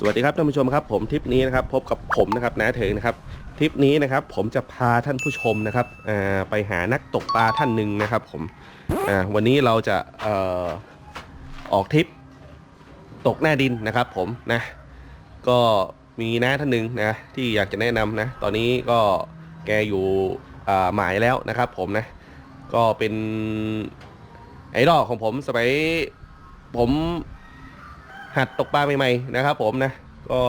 สวัสดีครับท่านผู้ชมครับผมทริปนี้นะครับพบกับผมนะครับนาเถิงนะครับทริปนี้นะครับผมจะพาท่านผู้ชมนะครับไปหานักตกปลาท่านหนึ่งนะครับผมวันนี้เราจะออออกทริปตกหน้าดินนะครับผมนะก็มีน้าท่านหนึ่งนะที่อยากจะแนะนำนะตอนนี้ก็แกอยู่หมายแล้วนะครับผมนะก็เป็นไอดอลของผมสมัยผม หัดตกปลาใหม่ๆนะครับ ผมนะก็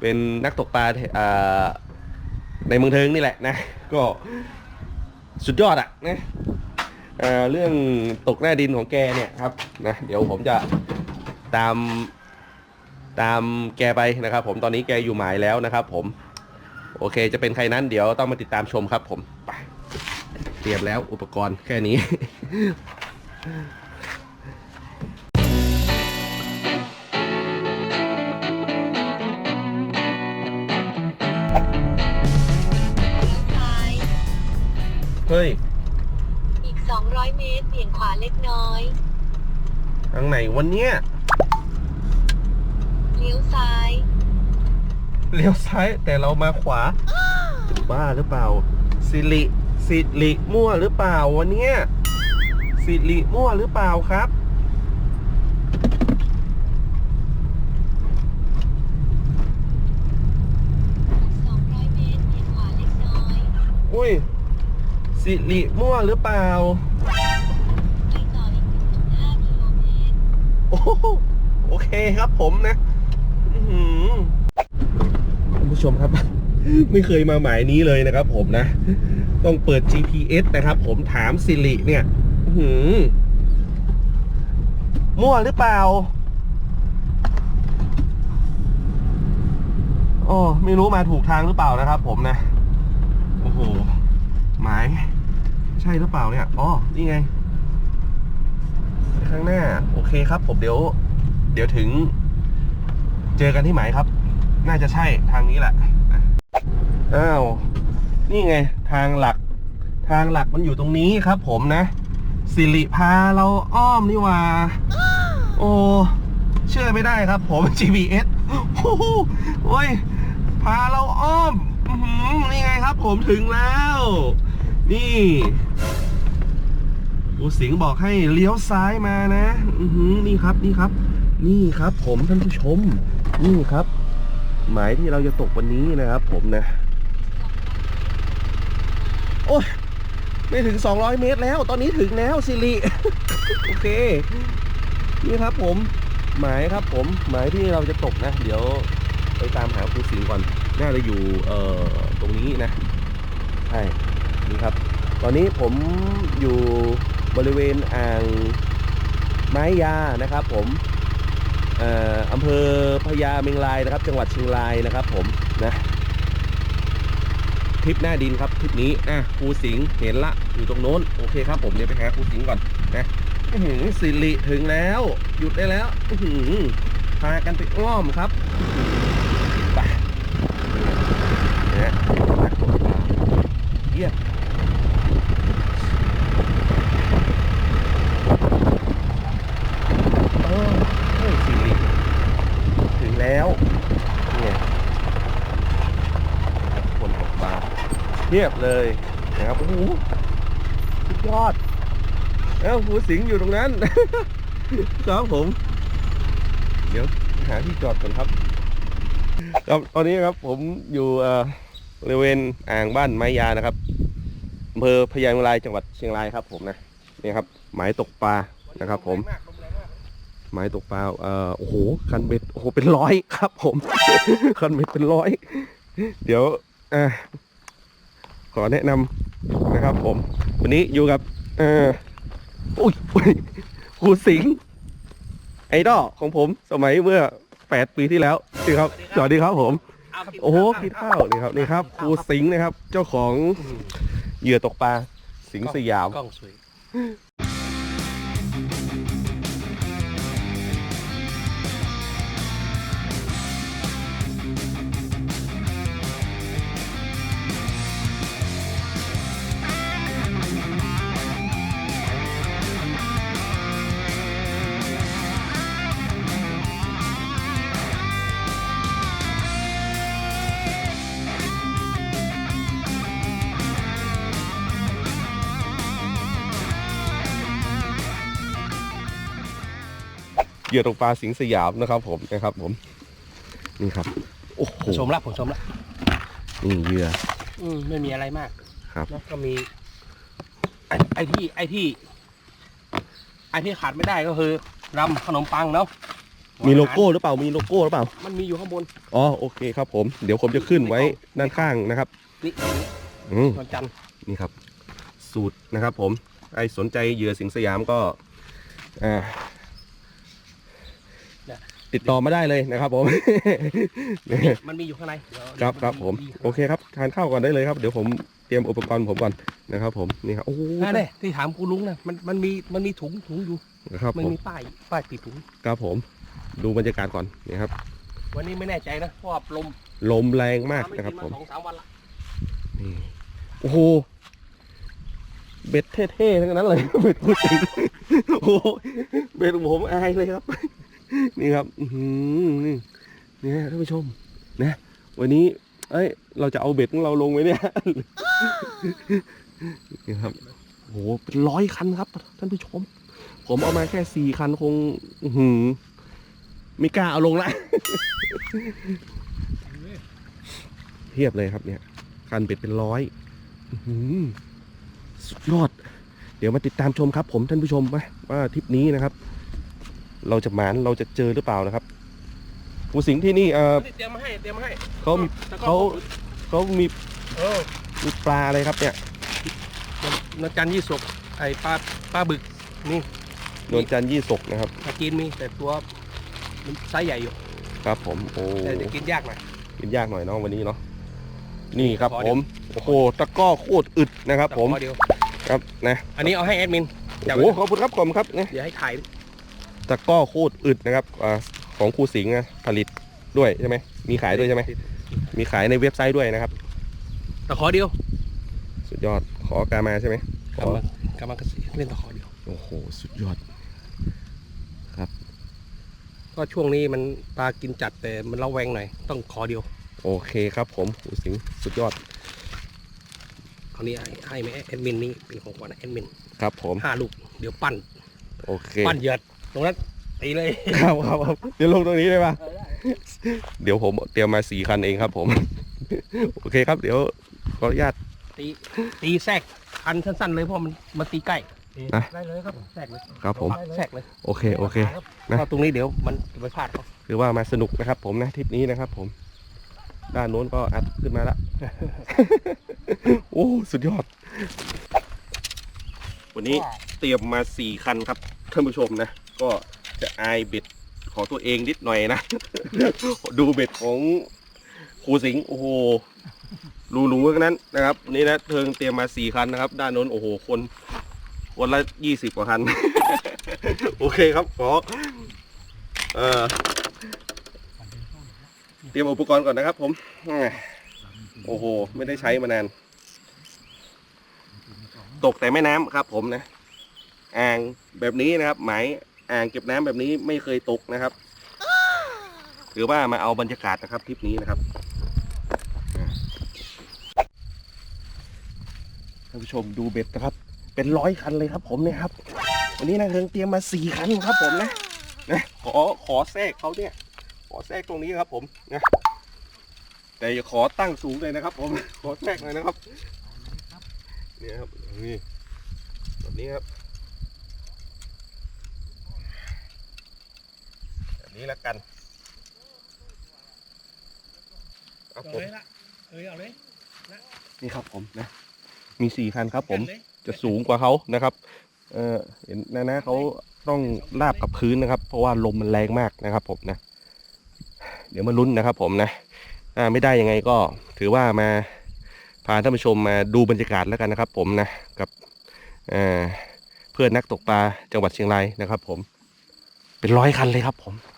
เป็นนักตกปลาในเมืองเทิงนี่แหละนะ ก็สุดยอดอะนะอ่าเรื่องตกหน้าดินของแกเนี่ยครับนะเดี๋ยวผมจะตามตามแกไปนะครับ ผมตอนนี้แกอยู่หมายแล้วนะครับ ผม โอเคจะเป็นใครนั้นเดี๋ยวต้องมาติดตามชมครับ ผมไปเตรียมแล้วอุปกรณ์แค่นี้ ฮ้ย อีก 200 เมตรเบี่ยงขวาเล็กน้อย ทางไหนวันเนี้ยเลี้ยวซ้าย เลี้ยวซ้ายแต่เรามาขวาบ้าหรือเปล่า สิริ สิริมั่วหรือเปล่าวันเนี้ยสิริมั่วหรือเปล่าครับ 200 เมตรเบี่ยงขวาเล็กน้อย อุ้ย สิริมั่วหรือเปล่า โอ้โหโอเคครับผมนะอื้อหือท่านผู้ชมครับ ไม่เคยมาหมายนี้เลยนะครับผมนะ ต้องเปิด GPS นะครับผมถามสิริเนี่ยอื้อหือมั่วหรือเปล่าอ๋อไม่รู้มาถูกทางหรือเปล่านะครับผมนะ โอ้โหหมาย ใช่หรือเปล่าเนี่ยอ๋อนี่ไง ข้างหน้า โอเคครับ ผมเดี๋ยว เดี๋ยวถึง เจอกันที่หมายครับ น่าจะใช่ทางนี้แหละอ้าวนี่ไง ทางหลัก ทางหลักมันอยู่ตรงนี้ครับ ผมนะสิริพาเราอ้อมนี่หว่า โอ้เชื่อไม่ได้ครับ ผม GPS โอ้โหโอ้ยพาเราอ้อมอื้อหือนี่ไงครับ ผมถึงแล้ว นี่ อูสิงห์บอกให้เลี้ยวซ้ายมานะ อือหือนี่ครับนี่ครับ นี่ครับ ผมท่านผู้ชม นี่ครับ หมายที่เราจะตกวันนี้นะครับ ผมนะ โอ้ยไม่ถึง 200 เมตรแล้ว ตอนนี้ถึงแล้วสิริโอเค นี่ครับผม หมายครับผม หมายที่เราจะตกนะ เดี๋ยวไปตามหาครูสิงก่อน น่าจะอยู่เอ่อตรงนี้นะ ใช่ นี่ครับ ตอนนี้ผมอยู่ บริเวณอ่างไม้ยานะครับ ผมอ่ออำเภอพญาเมงรายนะครับ จังหวัดเชียงรายนะครับ ผมนะทริปหน้าดินครับทริปนี้อะครูสิงห์เห็นละอยู่ตรงโน้นโอเคครับ ผมเดี๋ยวไปหาครูสิงห์ก่อนนะสิริถึงแล้ว หยุดได้แล้วอพากันไปอ้อมครับไปเนี่ยนักตกปลาเยี่ยม เออเฮ้ยสิริถึงแล้วเนี่ยครับคนตกปลา เทียบเลยนะครับโอ้โหสุดยอดเอ้าหูสิงอยู่ตรงนั้น ครับผม เดี๋ยวหาที่จอดก่อนครับครับตอนนี้ครับผมอยู่เอ่อบริเวณอ่างบ้านไม้ยานะครับอำเภอพญาเมงรายจังหวัดเชียงรายครับ ผมนะนี่ครับ หมายตกปลานะครับ ผมไม้ตกปลาเอ่อโอ้โหคันเบ็ดโอ้โหเป็นร้อยครับ ผมคันเบ็ดเป็นร้อย เดี๋ยวอ่า ขอแนะนำนะครับ ผม วันนี้อยู่กับเอออุ้ยครูสิงห์ไอดอลของผมสมัยเมื่อแปดปีที่แล้วนี่ครับสวัสดีครับผม โอ้โหพี่เท่านี่ครับนี่ครับครูสิงห์นะครับ เจ้าของเหยื่อตกปลาสิงห์สยามกล้องสวย ยื่อตกปลาสิงสยามนะครับ ผมนะครับ ผม นี่ครับโอ้โหผมชมละผมชมละนี่เหยื่ออืมไม่มีอะไรมากครับแล้วก็มีไอ้ไอ้ที่ไอ้ที่ ไอ้ที่ขาดไม่ได้ก็คือรำขนมปังเนาะมีโลโก้หรือเปล่ามีโลโก้หรือเปล่า มันมีอยู่ข้างบนอ๋อโอเคครับ ผมเดี๋ยวผมจะขึ้นไว้ด้านข้างนะครับนี่อืมวันจันทร์นี่ครับ สูตรนะครับ ผมใครสนใจเหยื่อสิงสยามก็อ่า ติดต่อมาได้เลยนะครับผม มันมีอยู่ข้างในเดี๋ยวครับครับผมโอเคครับทานข้าวก่อนได้เลยครับเดี๋ยวผมเตรียมอุปกรณ์ผมก่อนนะครับ ผมนี่ครับโอ้โหนั่นเลยที่ถามคุณลุงนะมันมันมีมันมีถุงถุงอยู่นะครับมันผมมีป้ายป้ายติดถุง ครับผม ดูบรรยากาศก่อนนี่ครับ วันนี้ไม่แน่ใจนะเพราะว่าลมลมแรงมากน้ำไนะครับกิผมสองสามวันละนี่โอ้โห เบ็ดเท่ๆทั้งนั้นเลย เบ็ดพูดจริงโอ้โหเบ็ดผมอายเลยครับ นี่ครับนี่นี่ท่านผู้ชมนะ วันนี้ เอ้ย เราจะเอาเบ็ดของเราลงไหมเนี่ยนี่ครับโอ้โหเป็นร้อยคันครับ ท่านผู้ชม ผมเอามาแค่สี่คันคงหือไม่กล้าเอาลงละเทียบเลยครับเนี่ย คันเป็ดเป็นร้อยหือสุดยอด เดี๋ยวมาติดตามชมครับ ผมท่านผู้ชมว่าทริปนี้นะครับ เราจะหมานเราจะเจอหรือเปล่านะครับผู้สิงห์ที่นี่เออเตรียมมาให้เตรียมมาให้เขามีแล้วก็เขาเขามีเออมีปลาอะไรครับเนี่ยนวลจันทร์ยี่สกไอ้ปลาปลาบึกนี่นวลจันทร์ยี่สกนะครับปลาจีนมีแต่ตัวมันไซส์ใหญ่อยู่ครับ ผมโอ้แต่จะกินยากหน่อยกินยากหน่อยเนาะวันนี้เนาะนี่ครับขอผเดี๋ยวมโอ้โหตะกร้อโคตรอึดนะครับ ผมแต่ขอเดียวครับนะอันนี้เอาให้แอดมินจับโอ้ไว้โหขอบคุณครับขอบคุณครับเนี่ยเดี๋ยวให้ถ่าย ตะกร้อโคตรอึดนะครับอาของครูสิงห์นะผลิตด้วยใช่ไหมมีขายด้วยใช่ไหมมีขายในเว็บไซต์ด้วยนะครับตะขอเดียว สุดยอดขอกามาใช่ไหมขกำอลังกำลังเล่นตะขอเดียวโอ้โหสุดยอดก็ช่วงนี้มันปลากินจัดแต่มันระแวงหน่อยต้องขอเดียว โอเคครับ ผมครูสิงห์สุดยอดเอานี้ให้ให้ไหมแอดมินนี่เป็นของขวัญแอดมินครับผมห้าลูกเดี๋ยวปั้นโอเคปั้นเหยิด ตรงนั้นตีเลย ครับครับครับเดี๋ยวลงตรงนี้ได้ปะเดี๋ยวผมเตรียมมาสี่คันเองครับ ผม โอเคครับ เดี๋ยวขออนุญาตตีตีแทรกอันสั้นๆเลยเพราะมันมันตีใกล้นะได้เลยครับแทรกเลยครับผมแทรกเลยโอเคโอเคนะเพราะตรงนี้เดี๋ยวมันจะไปพลาดเขาคือว่ามาสนุกนะครับ ผมนะทริปนี้นะครับ ผม ด้านโน้นก็อัดขึ้นมาละโอ้สุดยอด วันนี้เตรียมมาสี่คันครับท่านผู้ชมนะ ก็จะอายเบ็ดของตัวเองนิดหน่อยนะ ดูเบ็ดของครูสิงห์โอ้โหหรูๆทั้งนั้นนะครับนนี้นะเทิงเตรียมมาสี่คันนะครับ ด้านโน้นโอ้โหคนคนละยี่สิบกว่าคัน โอเคครับขอเออเตรียมอุปกรณ์ก่อนนะครับ ผม โอ้โห ไม่ได้ใช้มานาน ตกแต่แม่น้ำครับ ผมนะ อ่างแบบนี้นะครับ หมาย อ่างเก็บน้ำแบบนี้ไม่เคยตกนะครับถือว่ามาเอาบรรยากาศนะครับทริปนี้นะครับท่านผู้ชมดูเบ็ดนะครับ เป็นร้อยคันเลยครับ ผมเนี่ยครับ วันนี้นางเริงเตรียมมาสี่คันครับ ผมนะนะขอขอแทรกเขาเนี่ย ขอแทรกตรงนี้ครับ ผมนะแต่อย่าขอตั้งสูงเลยนะครับ ผมขอแทรกหน่อยนะครับเนี่ยครับนี่แบบนี้ครับ แบบ นี้แล้วกันครับผมละเออเอาเลยนี่ครับผมนะ มีสี่คันครับ ผมจะสูงกว่าเขานะครับ เออเห็นนะนะเขาต้องลาบกับพื้นนะครับ เพราะว่าลมมันแรงมากนะครับ ผมนะ เดี๋ยวมาลุ้นนะครับ ผมนะถ้าไม่ได้ยังไงก็ถือว่ามาพาท่านผู้ชมมาดูบรรยากาศแล้วกันนะครับ ผมนะกับเอ่อเพื่อนนักตกปลาจังหวัดเชียงรายนะครับ ผม เป็นร้อยคันเลยครับ ผมโอ้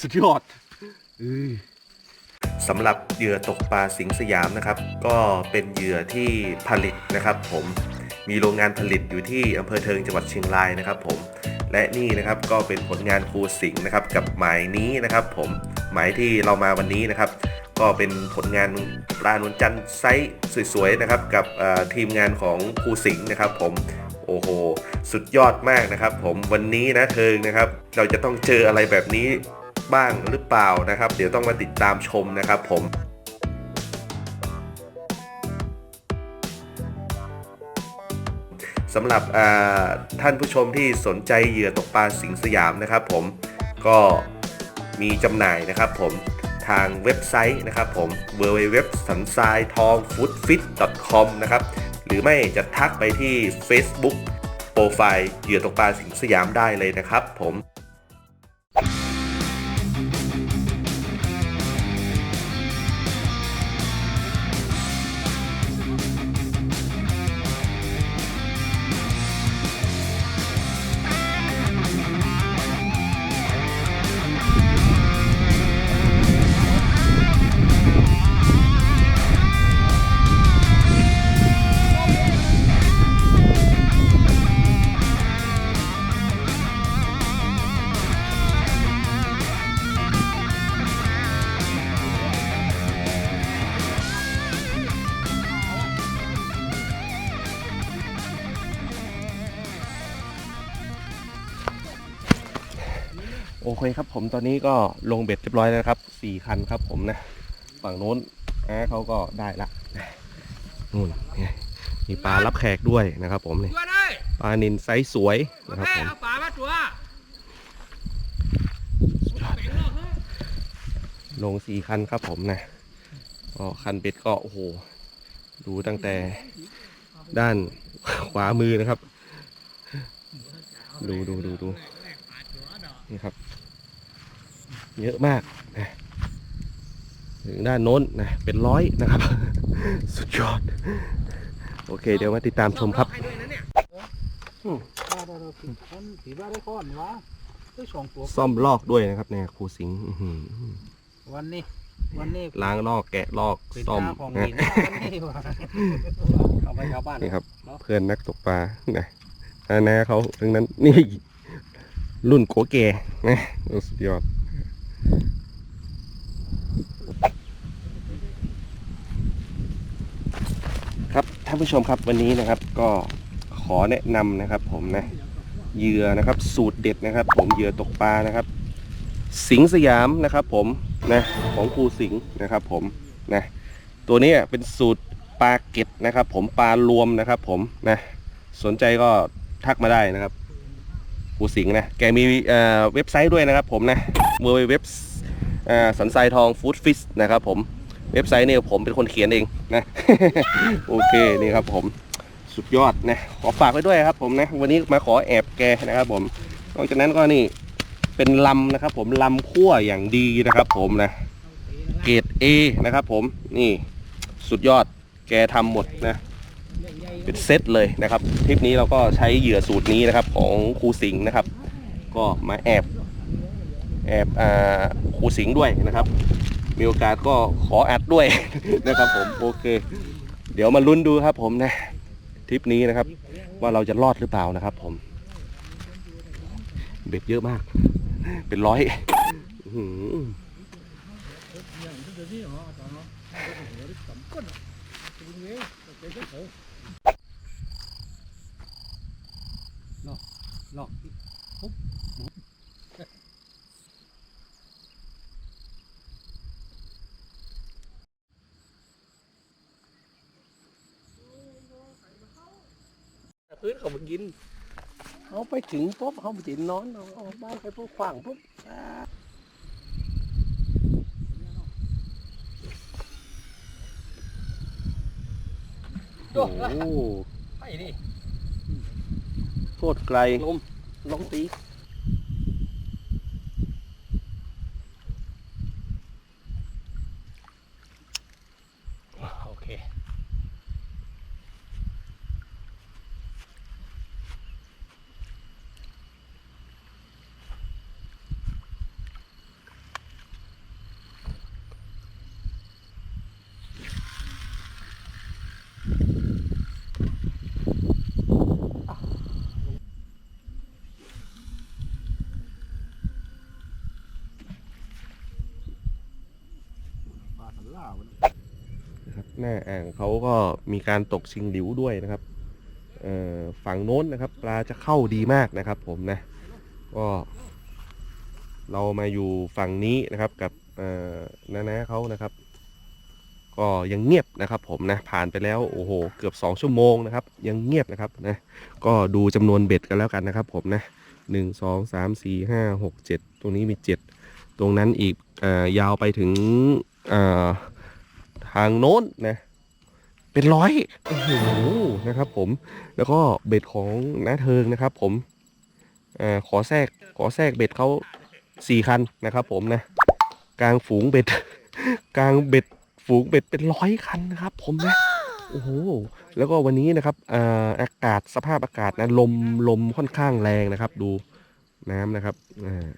สุดยอดสำหรับเหยื่อตกปลาสิงสยามนะครับ ก็เป็นเหยื่อที่ผลิตนะครับ ผมมีโรงงานผลิตอยู่ที่อำเภอเทิงจังหวัดเชียงรายนะครับ ผมและนี่นะครับก็เป็นผลงานครูสิงห์นะครับ กับหมายนี้นะครับ ผมหมายที่เรามาวันนี้นะครับ ก็เป็นผลงานปลานวลจันทร์ไซส์สวยๆนะครับ กับทีมงานของครูสิงห์นะครับ ผมโอ้โห สุดยอดมากนะครับ ผมวันนี้นะเทิงนะครับ เราจะต้องเจออะไรแบบนี้ บ้างหรือเปล่านะครับ เดี๋ยวต้องมาติดตามชมนะครับผมสำหรับท่านผู้ชมที่สนใจเหยื่อตกปลาสิงสยามนะครับ ผมก็มีจำหน่ายนะครับผมทางเว็บไซต์นะครับผม w w w สันทรายทอง foodfit com นะครับหรือไม่จะทักไปที่ Facebook โปรไฟล์เหยื่อตกปลาสิงสยามได้เลยนะครับผม โอเคครับ ผมตอนนี้ก็ลงเบ็ดเรียบร้อยแล้วครับสี่คันครับผมนะ ฝั่งโน้นนะเขาก็ได้ละนู่นมีปลารับแขกด้วยนะครับผมนี่ปลานินไซส์สวยนะครับผมป่ามาตัวลงสี่คันครับผมนะก็คันเบ็ดก็โอ้โหดูตั้งแต่ด้านขวามือนะครับ ดูดูดูดูนี่ครับ เยอะมากนะถึงด้านโน้นนะเป็นร้อยนะครับ สุดยอด โอเค เดี๋ยวมาติดตามชมครับให้ด้วยนะเนี่ยผีบ้าได้ก้อนวะได้สองตัวซ่อมลอกด้วยนะครับเนี่ยครูสิงห์อื้อหือวันนี้ วันนี้ล้างลอกแกะลอกเป็นซ่อมตาของนะหินวันนี้วะเอาไปชาวบ้านนี่ครับ เพื่อนนักตกปลานะอานาเขาทั้งนั้นนี่ รุ่นโกแก่นะโอ้สุดยอด ครับ ท่านผู้ชมครับวันนี้นะครับก็ขอแนะนำนะครับผมนะเหยื่อนะครับสูตรเด็ดนะครับ ผมเหยื่อตกปลานะครับ สิงสยามนะครับ ผมนะของครูสิงนะครับ ผมนะตัวนี้เป็นสูตรปลาเก็ดนะครับ ผมปลารวมนะครับ ผมนะสนใจก็ทักมาได้นะครับครูสิงนะแกมีเอ่อเว็บไซต์ด้วยนะครับ ผมนะเว็บสันทรายทองฟู้ดฟิชนะครับ ผม เว็บไซต์เนี่ยผมเป็นคนเขียนเองนะ โอเคนี่ครับผมสุดยอดนะขอฝากไว้ด้วยครับ ผมนะ วันนี้มาขอแอบแกนะครับ ผมนอกจากนั้นก็นี่เป็นลำนะครับ ผมลำคั่วอย่างดีนะครับ ผมนะ เกรด A นะครับ ผมนี่สุดยอดแกทำหมดนะเป็นเซตเลยนะครับทริปนี้เราก็ใช้เหยื่อสูตรนี้นะครับ ของครูสิงห์นะครับ ก็มาแอบแอบอ่าครูสิงห์ด้วยนะครับ มีโอกาสก็ขออัดด้วย นะครับผมโอเค เดี๋ยวมาลุ้นดูครับผมนะทริปนี้นะครับ ว่าเราจะรอดหรือเปล่านะครับ ผม เบ็ดเยอะมาก เป็นร้อยอื้อหืลอก พื้นเขามากินเขาไปถึงปุ๊บเขาไปถึงนอนเอาเอาบ้านไปปุ๊บขวางปุ๊บอ่าโอ้โหไปดิโคตรไกลลมลมตี โอเค ปลาสันล่าว นะครับ หน้าอ่างเขาก็มีการตกชิงหลิวด้วยนะครับฝั่งโน้นนะครับ ปลาจะเข้าดีมากนะครับ ผมนะก็เรามาอยู่ฝั่งนี้นะครับกับน้าๆเขานะครับ ก็ยังเงียบนะครับ ผมนะผ่านไปแล้วโอ้โหเกือบ 2 ชั่วโมงนะครับ ยังเงียบนะครับนะก็ดูจำนวนเบ็ดกันแล้วกันนะครับ ผมนะหนึ่งสองสามสี่ห้าหกเจ็ดตรงนี้มีเจ็ดตรงนั้นอีกอยาวไปถึงอ ทางโน้นนะ เป็นร้อยโอ้โหนะครับ ผม แล้วก็เบ็ดของน้าเทิงนะครับ ผมอ่อขอแทรกขอแทรกเบ็ดเขาสี่คันนะครับ ผมนะกลางฝูงเบ็ด กลางเบ็ดฝูงเบ็ดเป็นร้อยคันนะครับ ผมนะโอ้โห แล้วก็วันนี้นะครับอ่าอากาศสภาพอากาศนะลมลมค่อนข้างแรงนะครับ ดูน้ำนะครับอ่า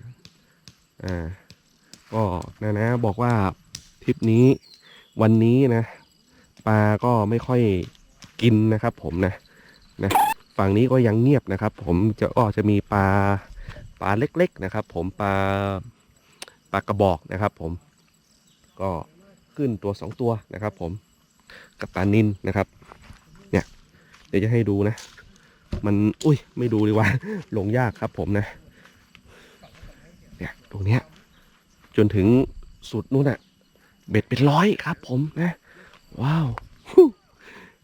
อ่าก็นะนะบอกว่าทริปนี้ วันนี้นะปลาก็ไม่ค่อยกินนะครับผมนะนะฝั่งนี้ก็ยังเงียบนะครับ ผมจะก็จะมีปลาปลาเล็กๆนะครับ ผมปลาปลากระบอกนะครับ ผมก็ขึ้นตัวสองตัวนะครับ ผมกับปลานินนะครับ เนี่ยเดี๋ยวจะให้ดูนะ มันอุ้ยไม่ดูดีกว่าลงยากครับ ผมนะเนี่ยตรงเนี้ยจนถึงสุดนู้นอะ เบ็ดเป็นร้อยครับ ผมนะ ว้าว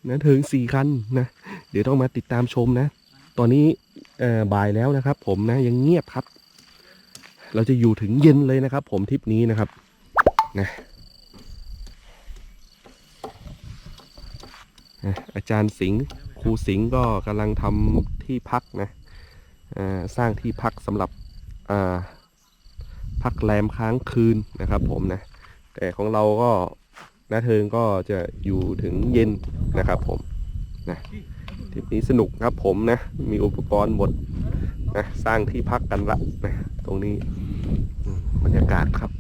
นะถึงสี่คันนะ เดี๋ยวต้องมาติดตามชมนะ ตอนนี้บ่ายแล้วนะครับ ผมนะยังเงียบครับ เราจะอยู่ถึงเย็นเลยนะครับ ผมทริปนี้นะครับนะอาจารย์สิงห์ครูสิงห์ก็กำลังทำที่พักนะสร้างที่พักสำหรับพักแรมค้างคืนนะครับ ผมนะ แต่ของเราก็นาเทิงก็จะอยู่ถึงเย็นนะครับผมนะทริปนี้สนุกครับผมนะมีอุปกรณ์หมดนะสร้างที่พักกันละนะตรงนี้บรรยากาศครับ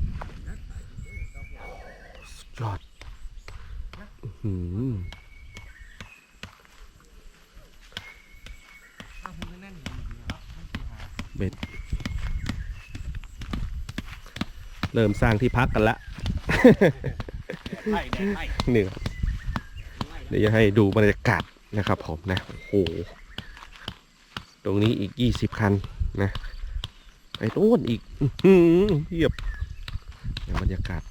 สุดยอดหือเบ็ดเริ่มสร้างที่พักกันละ เนี่ยไล่นี่ครับเดี๋ยวจะให้ดูบรรยากาศนะครับผมนะโอ้โหตรงนี้อีกยี่สิบคันนะไปโน่นอีกอื้อหือเทียบเนี่ยบรรยากาศ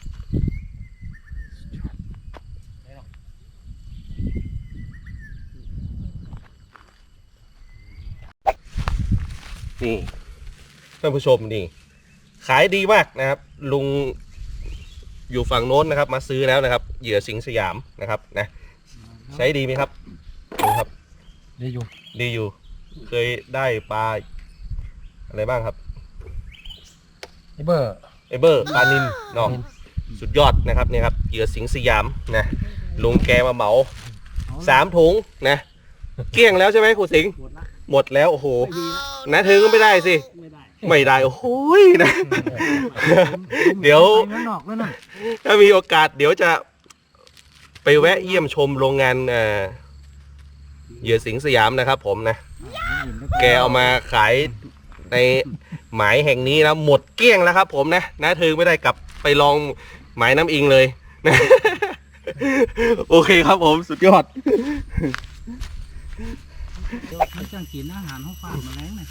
นี่ท่านผู้ชมนี่ ขายดีมากนะครับ ลุง อยู่ฝั่งโน้นนะครับมาซื้อแล้วนะครับ เหยื่อสิงห์สยามนะครับนะใช้ดีไหมครับดูครับได้อยู่ดีอยู่ เคยได้ปลาอะไรบ้างครับไอเบอร์เอเบอร์ปลานินเนาะสุดยอดนะครับเนี่ยครับเหยื่อสิงห์สยามนะลุงแกมาเหมาสามถุงนะเกลี้ยงแล้วใช่ไหมครูสิงห์หมดละหมดแล้วโอ้โหนะเธอก็ไม่ได้สิ ไม่ได้ โอ้ยนะ เดี๋ยว ไปข้างนอกแล้วนั่นถ้ามีโอกาสเดี๋ยวจะไปแวะเยี่ยมชมโรงงานเอ่อเหยื่อสิงสยามนะครับผมนะ แกเอามาขายในหมายแห่งนี้นะหมดเกลี้ยงแล้วครับผมนะนะเธอไม่ได้กลับไปลองหมายน้ำอิงเลยนะ โอเคครับผมสุดยอด เดี๋ยวไม่จ้างกินอาหารห้องฝากมาแล้งเนี่ย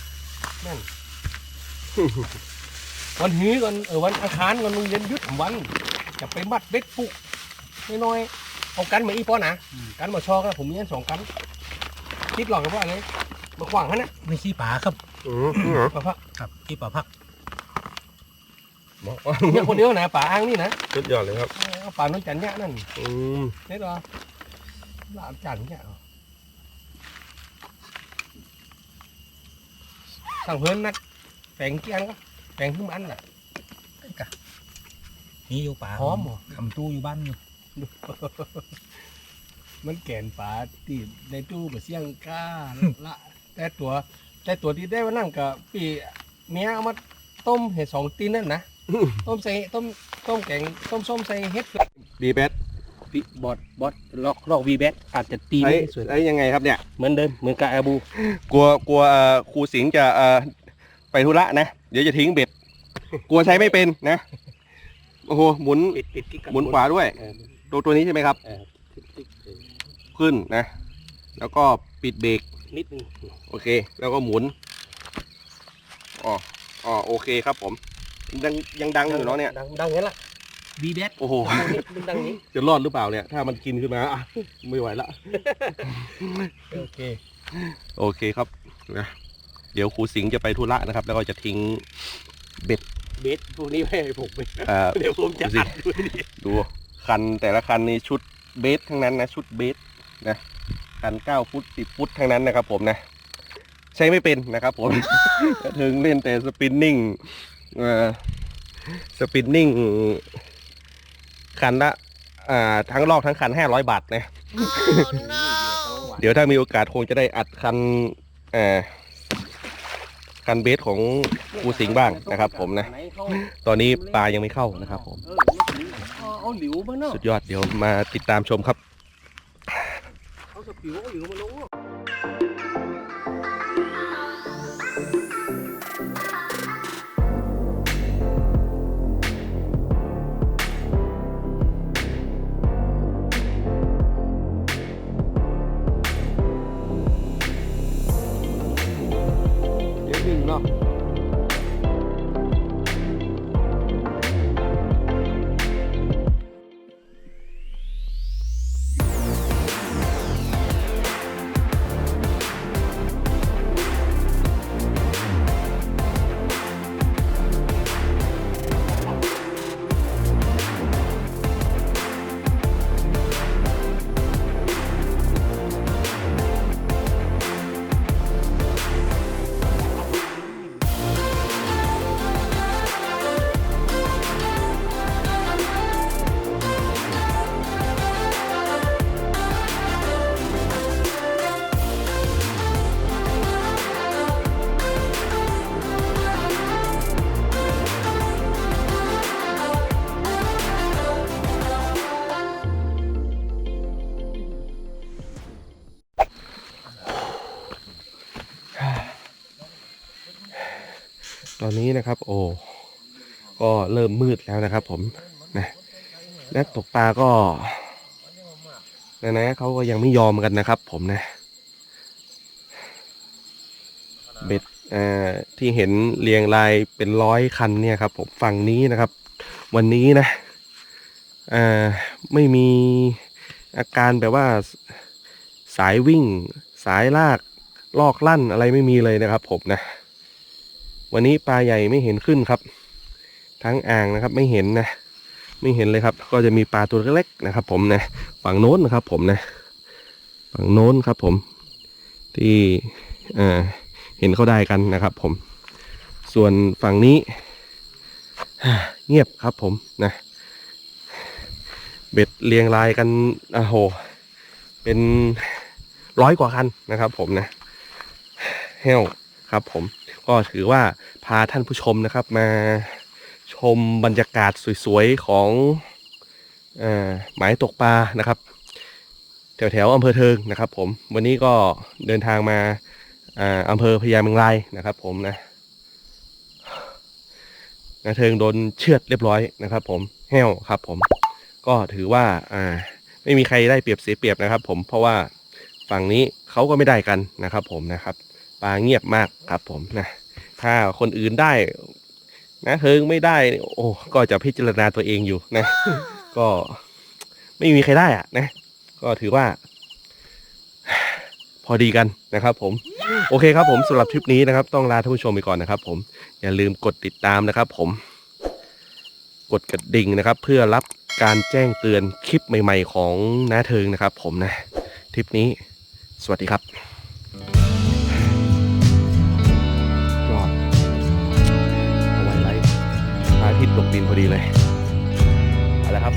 วันนี้ก่อนเออวันอังคารก่อนโรงเรียนหยุดวัน จะไปมัดเบ็ดปุกน้อยๆเอากันมาอีป้อนะกันมาชอกนะผมมีอันสองกันคิดหลอกกันว่าไงมาขวางฮะเนี่ยไม่ขี้ป่าครับอืมจริงเหรอปลาพักครับขี้ป่าพักเนี่ยคนเดียวนะป่าอ้างนี่นะสุดยอดเลยครับเอาป่านนจันเนี่ยนั่นอืมนี่หรอลามจันเนี่ยเหรอสั่งเพิ่นนัด แปลงเกียงก็แปลงขึ้นมันน่ะนี่อยู่ป่าหอมเหรอทำตู้อยู่บ้านอยู่ มันแก่นป่าที่ในตู้กับเสียงก้าละ แต่ตัว แต่ตัวที่ได้วันนั่นกับปีเมียเอามาต้มเห็ดสองตีนนั่นนะต้มใส่ต้มต้มแกงต้มส้มใส่เห็ดดีแบทปีบอดบอดลอกลอกวีแบทอาจจะตีไอ้ไม่ได้สวยไอ้ยังไงครับเนี่ยเหมือนเดิมเหมือนกับอาบู กลัวกลัวเอ่อครูสิงห์จะเอ่อ ไปธุระนะเดี๋ยวจะทิ้งเบ็ด กลัวใช้ไม่เป็นนะโอ้โหหมุนปิดปิดกิ๊กกับหมุนขวาด้วย เออตัวตัวนี้ใช่ไหมครับ เออปิดกิ๊กเออขึ้นนะ แล้วก็ปิดเบรกนิดนึงโอเค แล้วก็หมุนอ๋ออ๋อโอเคครับผมยังยังดังอยู่เนาะเนี่ยดังดังงั้นล่ะบีเบสโอ้โหดังนี้ดังนี้จะรอดหรือเปล่าเนี่ย ถ้ามันกินขึ้นมาอะไม่ไหวละ โอเค โอเคครับนะ เดี๋ยวครูสิงห์จะไปธุระนะครับ แล้วก็จะทิ้งเบสพวกนี้ไม่ให้ผมไปเอ่อเดี๋ยวผมจะอัดด้วยดิดูคันแต่ละคันนี่ชุดเบสทั้งนั้นนะชุดเบสนะคันเก้าฟุตสิบฟุตทั้งนั้นนะครับ ผมนะใช้ไม่เป็นนะครับ ผมถึงเล่นแต่สปินนิ่งเอ่อสปินนิ่งคันละอ่าทั้งรอบทั้งคันห้าร้อยบาทนะ เดี๋ยวถ้ามีโอกาสคงจะได้อัดคันเอ่อ คันเบสของครูสิงห์บ้างนะครับ ผมนะ ตอนนี้ปลายังไม่เข้านะครับ ผมเออเอาเอาหลิวมาเนาะสุดยอดเดี๋ยวมาติดตามชมครับเอาสปิวเอาหลิวมาลง นี้นะครับ โอ้ก็เริ่มมืดแล้วนะครับ ผมนะนักตกปลาก็นะนะเขาก็ยังไม่ยอมกันนะครับ ผมนะ เบ็ดเอ่อที่เห็นเรียงรายเป็นร้อยคันเนี่ยครับ ผมฝั่งนี้นะครับ วันนี้นะอ่าไม่มีอาการแบบว่าสายวิ่ง สายลากลอกลั่นอะไรไม่มีเลยนะครับ ผมนะ วันนี้ปลาใหญ่ไม่เห็นขึ้นครับ ทั้งอ่างนะครับไม่เห็นนะ ไม่เห็นเลยครับ ก็จะมีปลาตัวเล็กๆนะครับ ผมนะฝั่งโน้นนะครับ ผมนะฝั่งโน้นครับ ผม ที่เอ่อเห็นเขาได้กันนะครับ ผม ส่วนฝั่งนี้เงียบครับ ผมนะ เบ็ดเรียงรายกันโอ้โห เป็นร้อยกว่าคันนะครับ ผมนะแห้วครับ ผม ก็ถือว่าพาท่านผู้ชมนะครับมาชมบรรยากาศสวยๆของอหมายตกปลานะครับ แถวๆอำเภอเทิงนะครับ ผมวันนี้ก็เดินทางมาอำเภอพญาเมืองรายนะครับ ผมนะนาเทิงโดนเชือดเรียบร้อยนะครับ ผมแห้วครับ ผมก็ถือว่าอ่า ไม่มีใครได้เปรียบเสียเปรียบนะครับ ผมเพราะว่าฝั่งนี้เขาก็ไม่ได้กันนะครับ ผมนะครับ ปลาเงียบมากครับผมนะถ้าคนอื่นได้นะเทิงไม่ได้ โอ้ก็จะพิจารณาตัวเองอยู่นะ ก็ไม่มีใครได้อะนะ ก็ถือว่า พอดีกันนะครับ ผม โอเคครับผมสำหรับทริปนี้นะครับ ต้องลาท่านผู้ชมไปก่อนนะครับ ผมอย่าลืมกดติดตามนะครับ ผม กดกระดิ่งนะครับ เพื่อรับการแจ้งเตือนคลิปใหม่ ๆ ของน้าเทิงนะครับ ผมนะทริปนี้ สวัสดีครับ อาทิตย์ตกดินพอดีเลยเอาละครับ